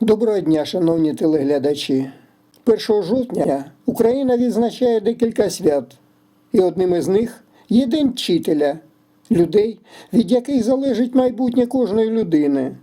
Доброго дня, шановні телеглядачі. 1 жовтня Україна відзначає декілька свят, і одним із них є День вчителя, людей, від яких залежить майбутнє кожної людини.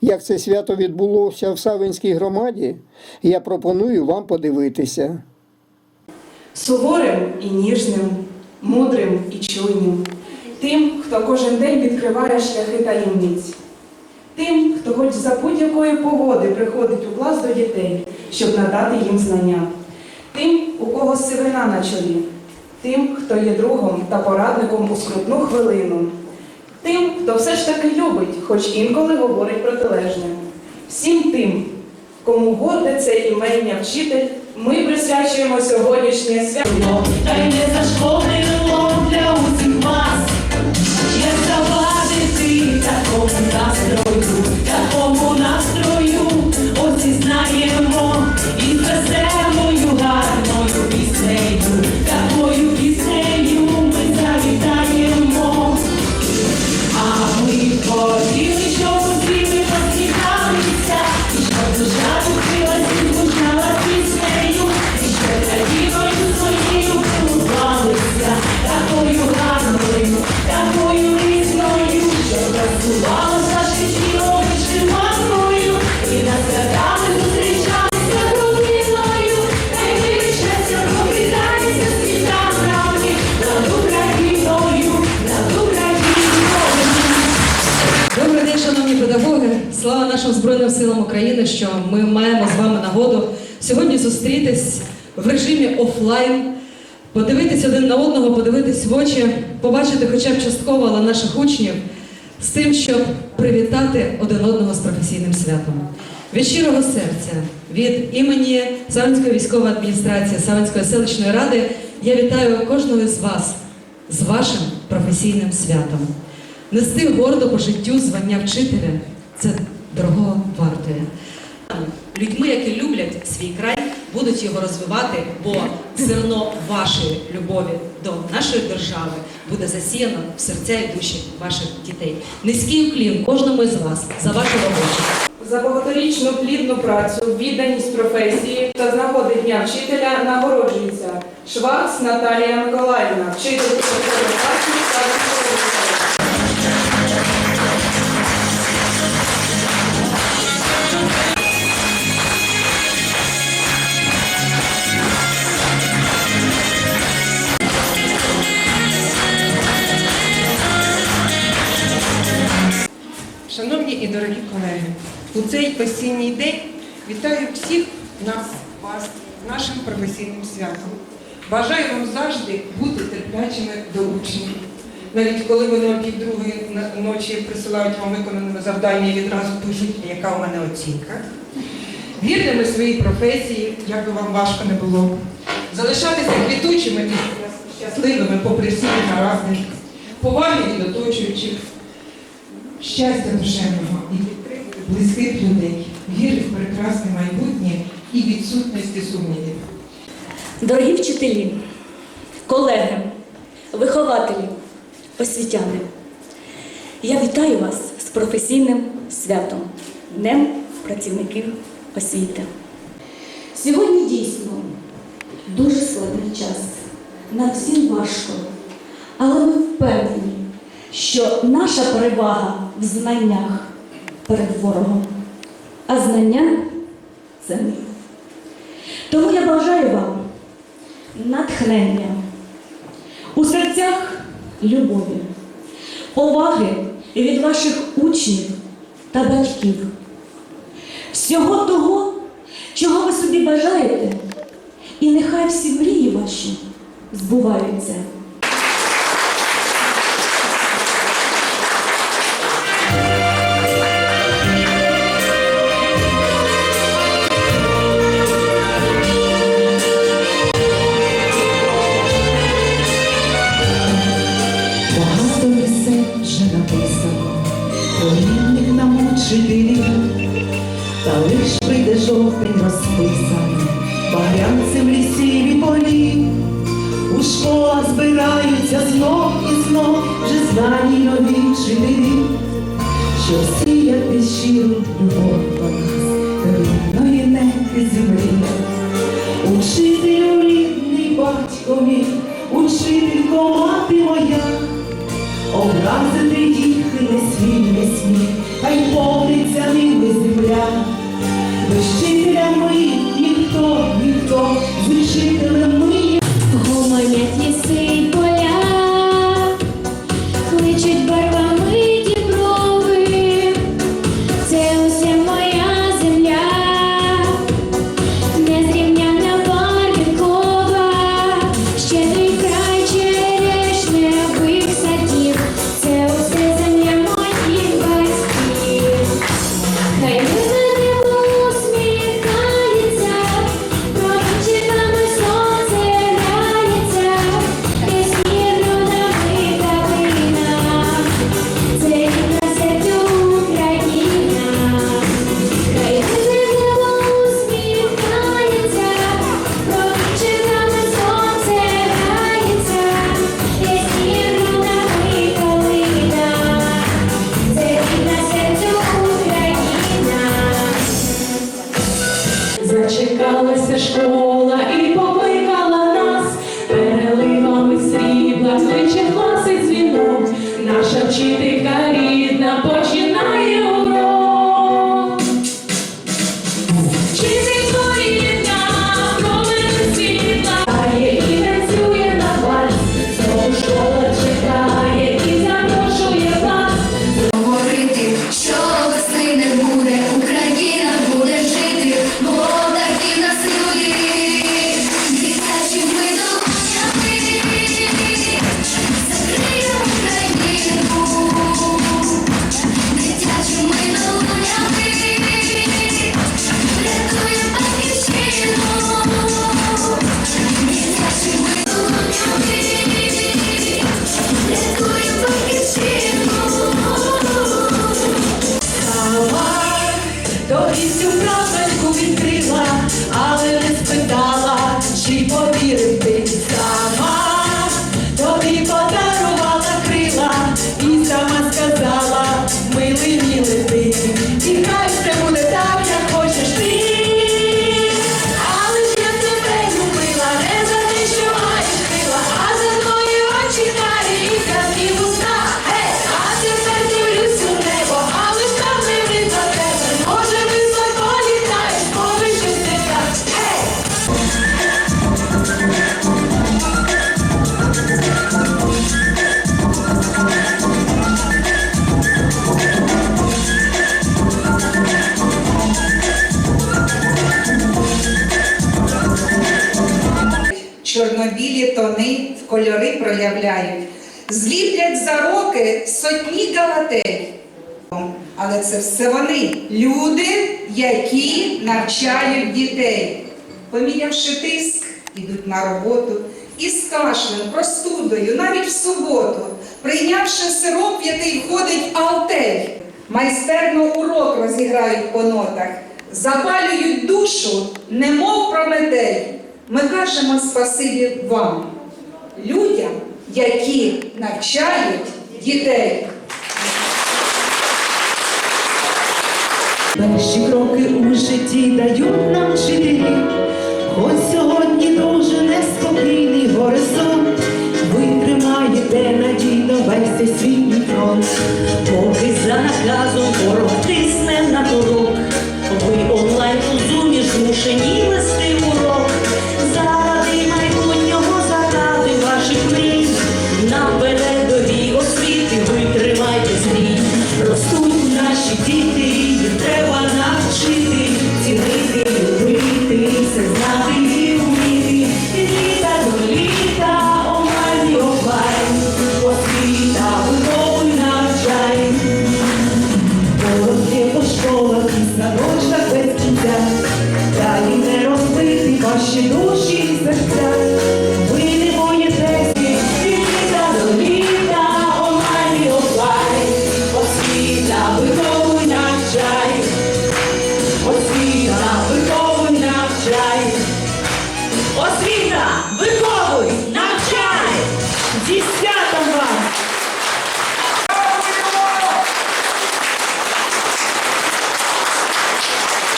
Як це свято відбулося в Савинській громаді, я пропоную вам подивитися. суворим і ніжним, мудрим і чуйним, тим, хто кожен день відкриває шляхи таємниць, тим, хто хоч за будь-якої погоди приходить у клас до дітей, щоб надати їм знання, тим, у кого сивина на чолі, тим, хто є другом та порадником у скрутну хвилину, тим, хто все ж таки любить, хоч інколи говорить протилежне, всім тим, кому горде це імення вчитель, ми присвячуємо сьогоднішнє свято. Та й не зашкодило для усіх Sa kong nasa Слава нашим Збройним силам України, що ми маємо з вами нагоду сьогодні зустрітись в режимі офлайн, подивитись один на одного, подивитись в очі, побачити хоча б частково але наших учнів з тим, щоб привітати один одного з професійним святом. Від щирого серця, від імені Савинської військової адміністрації, Савинської селищної ради я вітаю кожного з вас з вашим професійним святом. Нести гордо по життю звання вчителя це дорого вартує. Людьми, які люблять свій край, будуть його розвивати, бо зерно вашої любові до нашої держави буде засіяно в серця і душі ваших дітей. Низький уклін кожному із вас за вашу роботу. За багаторічну плідну працю, відданість професії та з нагоди Дня вчителя нагороджується Шварц Наталія Миколаївна, вчитель та у цей осінній день вітаю всіх нас, вас нашим професійним святом. Бажаю вам завжди бути терплячими до учнів. Навіть коли вони о півдругої ночі присилають вам виконане завдання і відразу пишуть, яка у мене оцінка. Вірними своїй професії, як би вам важко не було. Залишатися квітучими і щасливими попри всі негаразди, поваги від оточуючих, щастя душевного і близьких людей, віри в прекрасне майбутнє і відсутності сумнівів. Дорогі вчителі, колеги, вихователі, освітяни, я вітаю вас з професійним святом, Днем працівників освіти. Сьогодні дійсно дуже складний час. Нам всім важко, але ми впевнені, що наша перевага в знаннях перед ворогом, а знання це ми. Тому я бажаю вам натхнення, у серцях любові, поваги від ваших учнів та батьків, всього того, чого ви собі бажаєте, і нехай всі мрії ваші збуваються. жити, що сіяти щиру любов до нас, до рідної неки землі, учителю рідний батько мій, учителько мати моя, образити їх не свій не сміх, хай повниться ними земля. проявляють, зліплять за роки сотні галатей. Але це все вони люди, які навчають дітей. Помінявши тиск, ідуть на роботу із кашлем, простудою, навіть в суботу, прийнявши сироп, який ходить в алтель, майстерно урок розіграють по нотах, запалюють душу, немов прометей. Ми кажемо спасибі вам людям, які навчають дітей. Перші кроки у житті дають нам вчителі, хоч сьогодні дуже неспокійний горизонт, ви тримаєте надійно весь свій фронт.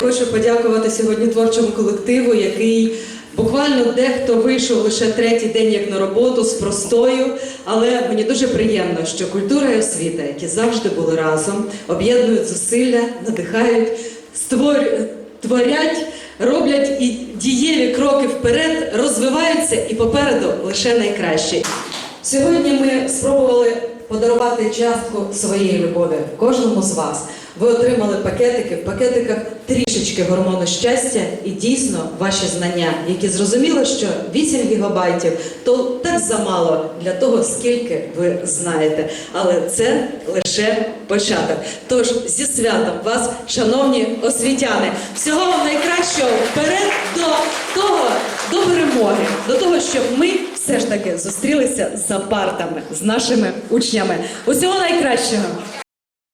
Хочу подякувати сьогодні творчому колективу, який буквально дехто вийшов лише третій день як на роботу з простою. Але мені дуже приємно, що культура і освіта, які завжди були разом, об'єднують зусилля, надихають, створюють, творять, роблять і дієві кроки вперед, розвиваються і попереду лише найкраще. Сьогодні ми спробували подарувати частку своєї любові кожному з вас. Ви отримали пакетики, в пакетиках трішечки гормону щастя і дійсно ваші знання, які зрозуміли, що 8 гігабайтів то так замало для того, скільки ви знаєте. Але це лише початок. Тож зі святом вас, шановні освітяни, всього вам найкращого вперед до того, до перемоги, до того, щоб ми все ж таки зустрілися за партами з нашими учнями. Усього найкращого!